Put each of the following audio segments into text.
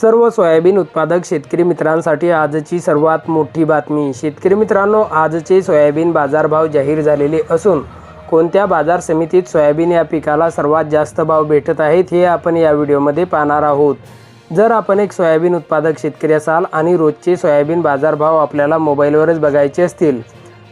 सर्व सोयाबीन उत्पादक शेतकरी मित्रांसाठी आजची सर्वात मोठी बातमी. शेतकरी मित्रांनो आजचे सोयाबीन बाजारभाव जाहीर झालेले असून कोणत्या बाजार समितीत सोयाबीन या पिकाला सर्वात जास्त भाव भेटत आहेत हे आपण या व्हिडिओमध्ये पाहणार आहोत. जर आपण एक सोयाबीन उत्पादक शेतकरी असाल आणि रोजचे सोयाबीन बाजारभाव आपल्याला मोबाईलवरच बघायचे असतील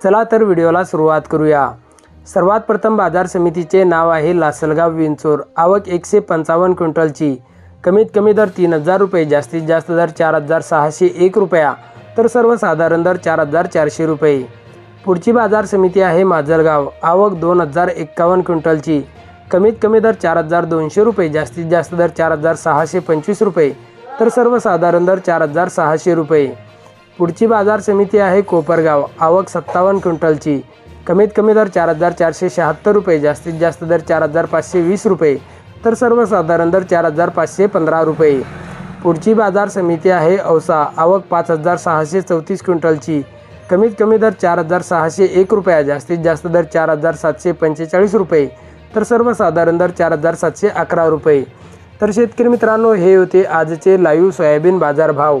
चला तर व्हिडिओला सुरुवात करूया. सर्वात प्रथम बाजार समितीचे नाव आहे लासलगाव विंचूर. आवक एकशे पंचावन्न क्विंटलची. कमीत कमी दर तीन हजार रुपये जास्तीत जास्त दर चार हजार सहाशे एक रुपया तर सर्वसाधारण दर चार हजार चारशे रुपये. पुढची बाजार समिती आहे माजलगाव. आवक दोन हजार एक्कावन्न क्विंटलची. कमीत कमी दर चार हजार दोनशे रुपये जास्तीत जास्त दर चार हजार सहाशे पंचवीस रुपये तर सर्वसाधारण दर चार हजार सहाशे रुपये. पुढची बाजार समिती आहे कोपरगाव. आवक सत्तावन्न क्विंटलची. कमीत कमी दर चार हजार चारशे शहात्तर रुपये जास्तीत जास्त दर चार हजार पाचशे वीस रुपये तर सर्वसाधारण दर चार हजार पाचशे पंधरा रुपये. पुढची बाजार समिती आहे औसा. आवक पाच हजार सहाशे चौतीस क्विंटलची. कमीत कमी दर चार हजार सहाशे एक रुपया जास्तीत जास्त दर चार हजार सातशे पंचेचाळीस रुपये तर सर्वसाधारण दर चार हजार सातशे अकरा रुपये. तर शेतकरी मित्रांनो हे होते आजचे लाईव्ह सोयाबीन बाजार भाव